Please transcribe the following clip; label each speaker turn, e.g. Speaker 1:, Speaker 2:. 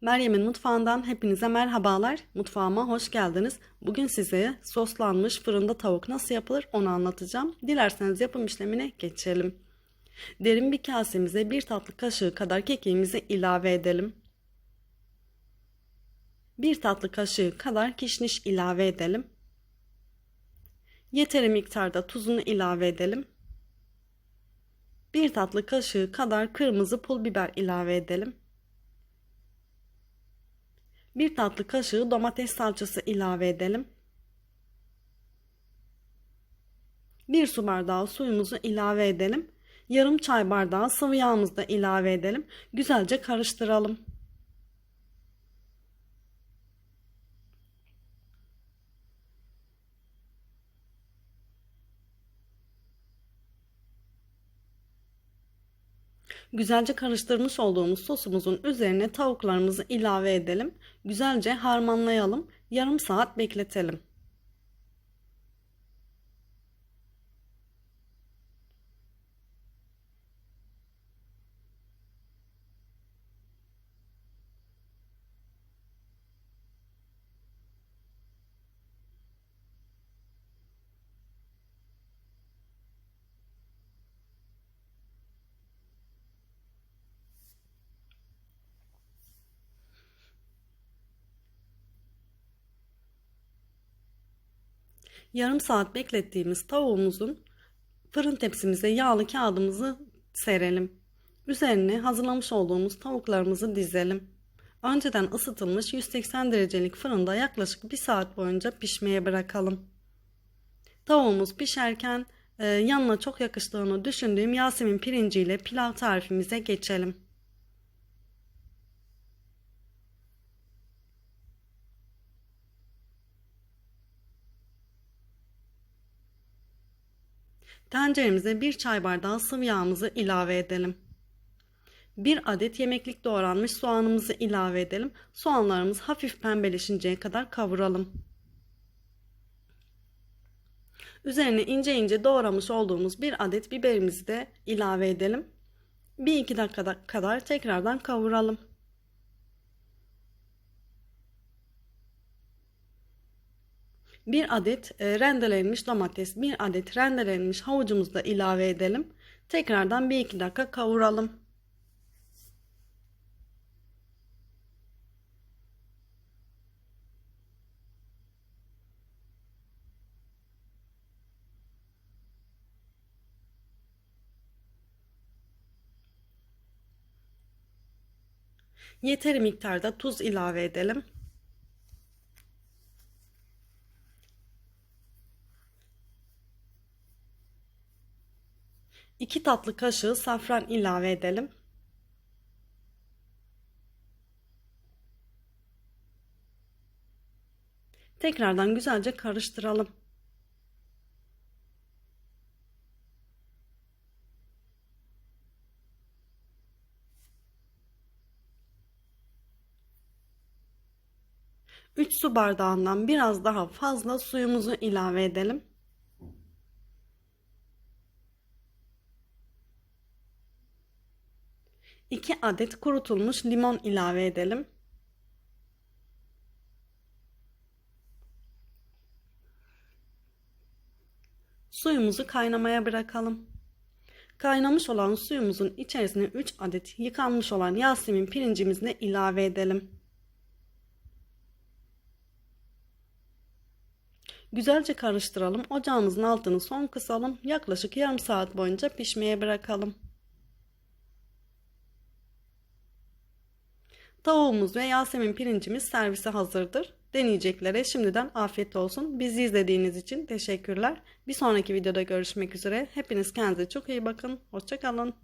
Speaker 1: Meryem'in mutfağından hepinize merhabalar. Mutfağıma hoş geldiniz. Bugün size soslanmış fırında tavuk nasıl yapılır onu anlatacağım. Dilerseniz yapım işlemine geçelim. Derin bir kasemize bir tatlı kaşığı kadar kekiğimizi ilave edelim. Bir tatlı kaşığı kadar kişniş ilave edelim. Yeteri miktarda tuzunu ilave edelim. Bir tatlı kaşığı kadar kırmızı pul biber ilave edelim. Bir tatlı kaşığı domates salçası ilave edelim. Bir su bardağı suyumuzu ilave edelim. Yarım çay bardağı sıvı yağımızı da ilave edelim. Güzelce karıştıralım. Güzelce karıştırmış olduğumuz sosumuzun üzerine tavuklarımızı ilave edelim. Güzelce harmanlayalım. Yarım saat bekletelim. Yarım saat beklettiğimiz tavuğumuzun fırın tepsimize yağlı kağıdımızı serelim. Üzerine hazırlamış olduğumuz tavuklarımızı dizelim. Önceden ısıtılmış 180 derecelik fırında yaklaşık bir saat boyunca pişmeye bırakalım. Tavuğumuz pişerken e, yanına çok yakıştığını düşündüğüm Yasemin pirinciyle pilav tarifimize geçelim. Tenceremize bir çay bardağı sıvı yağımızı ilave edelim. Bir adet yemeklik doğranmış soğanımızı ilave edelim. Soğanlarımız hafif pembeleşinceye kadar kavuralım. Üzerine ince ince doğramış olduğumuz bir adet biberimizi de ilave edelim. Bir iki dakika kadar tekrardan kavuralım. Bir adet e, rendelenmiş domates, bir adet rendelenmiş havucumuzu da ilave edelim. Tekrardan bir iki dakika kavuralım. Yeteri miktarda tuz ilave edelim. 2 tatlı kaşığı safran ilave edelim. Tekrardan güzelce karıştıralım. Üç su bardağından biraz daha fazla suyumuzu ilave edelim. 2 adet kurutulmuş limon ilave edelim. Suyumuzu kaynamaya bırakalım. Kaynamış olan suyumuzun içerisine 3 adet yıkanmış olan Yasemin pirincimizi ilave edelim. Güzelce karıştıralım. Ocağımızın altını son kısalım. Yaklaşık yarım saat boyunca pişmeye bırakalım. Tavuğumuz ve Yasemin pirincimiz servise hazırdır. Deneyeceklere şimdiden afiyet olsun. Bizi izlediğiniz için teşekkürler. Bir sonraki videoda görüşmek üzere. Hepiniz kendinize çok iyi bakın. Hoşçakalın.